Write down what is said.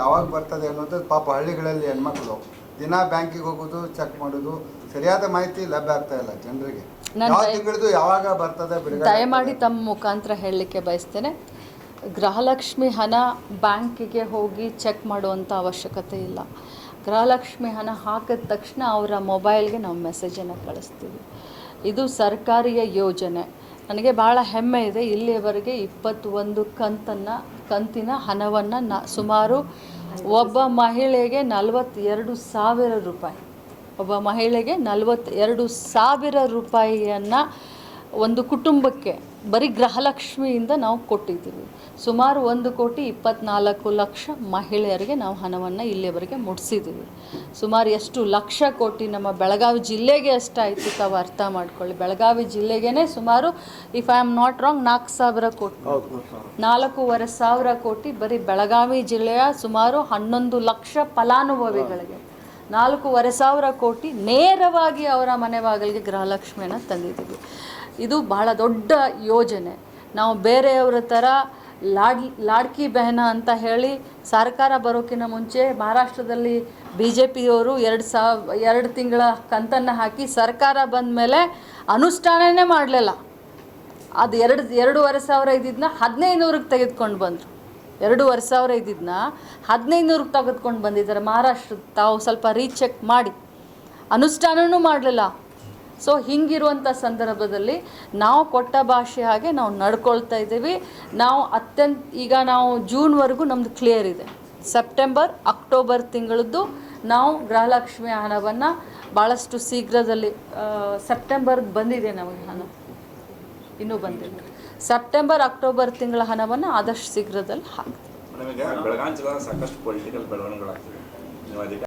ಯಾವಾಗ ಬರ್ತದೆ ಅನ್ನೋದು ಪಾಪ ಹಳ್ಳಿಗಳಲ್ಲಿ ಹೆಣ್ಮಕ್ಳು. ದಿನ ಬ್ಯಾಂಕಿಗೆ ಹೋಗೋದು ಚೆಕ್ ಮಾಡೋದು ಸರಿಯಾದ ಮಾಹಿತಿ ಲಭ್ಯ ಆಗ್ತಾ ಇಲ್ಲ ಜನರಿಗೆ. ಯಾವ ತಿಂಗಳದು ಯಾವಾಗ ಬರ್ತದೆ ಬಿಡುಗಡೆ ದಯಮಾಡಿ ತಮ್ಮ ಮುಖಾಂತರ ಹೇಳಲಿಕ್ಕೆ ಬಯಸ್ತೇನೆ. ಗೃಹಲಕ್ಷ್ಮಿ ಹಣ ಬ್ಯಾಂಕಿಗೆ ಹೋಗಿ ಚೆಕ್ ಮಾಡುವಂಥ ಅವಶ್ಯಕತೆ ಇಲ್ಲ. ಗೃಹಲಕ್ಷ್ಮಿ ಹಣ ಹಾಕಿದ ತಕ್ಷಣ ಅವರ ಮೊಬೈಲ್ಗೆ ನಾವು ಮೆಸೇಜನ್ನು ಕಳಿಸ್ತೀವಿ. ಇದು ಸರ್ಕಾರಿಯ ಯೋಜನೆ. ನನಗೆ ಭಾಳ ಹೆಮ್ಮೆ ಇದೆ ಇಲ್ಲಿಯವರೆಗೆ ಇಪ್ಪತ್ತೊಂದು ಕಂತನ್ನು, ಕಂತಿನ ಹಣವನ್ನು ನ, ಸುಮಾರು ಒಬ್ಬ ಮಹಿಳೆಗೆ ನಲವತ್ತೆರಡು ಸಾವಿರ ರೂಪಾಯಿ. ಒಬ್ಬ ಮಹಿಳೆಗೆ ನಲವತ್ತೆರಡು ಸಾವಿರ ರೂಪಾಯಿಯನ್ನು ಒಂದು ಕುಟುಂಬಕ್ಕೆ ಬರೀ ಗೃಹಲಕ್ಷ್ಮಿಯಿಂದ ನಾವು ಕೊಟ್ಟಿದ್ದೀವಿ. ಸುಮಾರು ಒಂದು ಕೋಟಿ ಇಪ್ಪತ್ನಾಲ್ಕು ಲಕ್ಷ ಮಹಿಳೆಯರಿಗೆ ನಾವು ಹಣವನ್ನು ಇಲ್ಲಿಯವರೆಗೆ ಮುಡಿಸಿದ್ದೀವಿ. ಸುಮಾರು ಎಷ್ಟು ಲಕ್ಷ ಕೋಟಿ ನಮ್ಮ ಬೆಳಗಾವಿ ಜಿಲ್ಲೆಗೆ ಎಷ್ಟಾಯಿತು ತಾವು ಅರ್ಥ ಮಾಡ್ಕೊಳ್ಳಿ. ಬೆಳಗಾವಿ ಜಿಲ್ಲೆಗೇ ಸುಮಾರು if I am not wrong ನಾಲ್ಕು ಸಾವಿರ ಕೋಟಿ. ನಾಲ್ಕೂವರೆ ಸಾವಿರ ಕೋಟಿ ಬರೀ ಬೆಳಗಾವಿ ಜಿಲ್ಲೆಯ ಸುಮಾರು ಹನ್ನೊಂದು ಲಕ್ಷ ಫಲಾನುಭವಿಗಳಿಗೆ. ನಾಲ್ಕೂವರೆ ಸಾವಿರ ಕೋಟಿ ನೇರವಾಗಿ ಅವರ ಮನೆ ಬಾಗಿಲಿಗೆ ಗೃಹಲಕ್ಷ್ಮಿಯನ್ನು ತಂದಿದ್ದೀವಿ. ಇದು ಬಹಳ ದೊಡ್ಡ ಯೋಜನೆ. ನಾವು ಬೇರೆಯವರ ಥರ ಲಾಡ್ ಲಾಡ್ಕಿ ಬೆಹನ ಅಂತ ಹೇಳಿ ಸರ್ಕಾರ ಬರೋಕ್ಕಿಂತ ಮುಂಚೆ ಮಹಾರಾಷ್ಟ್ರದಲ್ಲಿ ಬಿ ಜೆ ಪಿಯವರು ಎರಡು ಸಾವ ಎರಡು ತಿಂಗಳ ಕಂತನ್ನು ಹಾಕಿ ಸರ್ಕಾರ ಬಂದ ಮೇಲೆ ಅನುಷ್ಠಾನನೇ ಮಾಡಲಿಲ್ಲ. ಅದು ಎರಡು, ಎರಡೂವರೆ ಸಾವಿರ ಇದ್ದಿದ್ದನ್ನ ಹದಿನೈದು ನೂರಕ್ಕೆ ತೆಗೆದುಕೊಂಡು ಬಂದರು. ಎರಡೂವರೆ ಸಾವಿರ ಇದ್ದಿದ್ದನ್ನ ಹದಿನೈದು ನೂರಕ್ಕೆ ತೆಗೆದುಕೊಂಡು ಬಂದಿದ್ದಾರೆ ಮಹಾರಾಷ್ಟ್ರ, ತಾವು ಸ್ವಲ್ಪ ರೀಚೆಕ್ ಮಾಡಿ. ಅನುಷ್ಠಾನವೂ ಮಾಡಲಿಲ್ಲ. ಸೊ ಹಿಂಗಿರುವಂಥ ಸಂದರ್ಭದಲ್ಲಿ ನಾವು ಕೊಟ್ಟ ಭಾಷೆ ಹಾಗೆ ನಾವು ನಡ್ಕೊಳ್ತಾ ಇದ್ದೀವಿ. ನಾವು ಅತ್ಯಂತ, ಈಗ ನಾವು ಜೂನ್ವರೆಗೂ ನಮ್ಮದು ಕ್ಲಿಯರ್ ಇದೆ. ಸೆಪ್ಟೆಂಬರ್ ಅಕ್ಟೋಬರ್ ತಿಂಗಳದ್ದು ನಾವು ಗೃಹಲಕ್ಷ್ಮಿ ಹಣವನ್ನು ಭಾಳಷ್ಟು ಶೀಘ್ರದಲ್ಲಿ ಸೆಪ್ಟೆಂಬರ್ಗೆ ಬಂದಿದೆ ನಮಗೆ ಹಣ. ಇನ್ನೂ ಬಂದಿಲ್ಲ. ಸೆಪ್ಟೆಂಬರ್ ಅಕ್ಟೋಬರ್ ತಿಂಗಳ ಹಣವನ್ನು ಆದಷ್ಟು ಶೀಘ್ರದಲ್ಲಿ ಹಾಕ್ತೀವಿ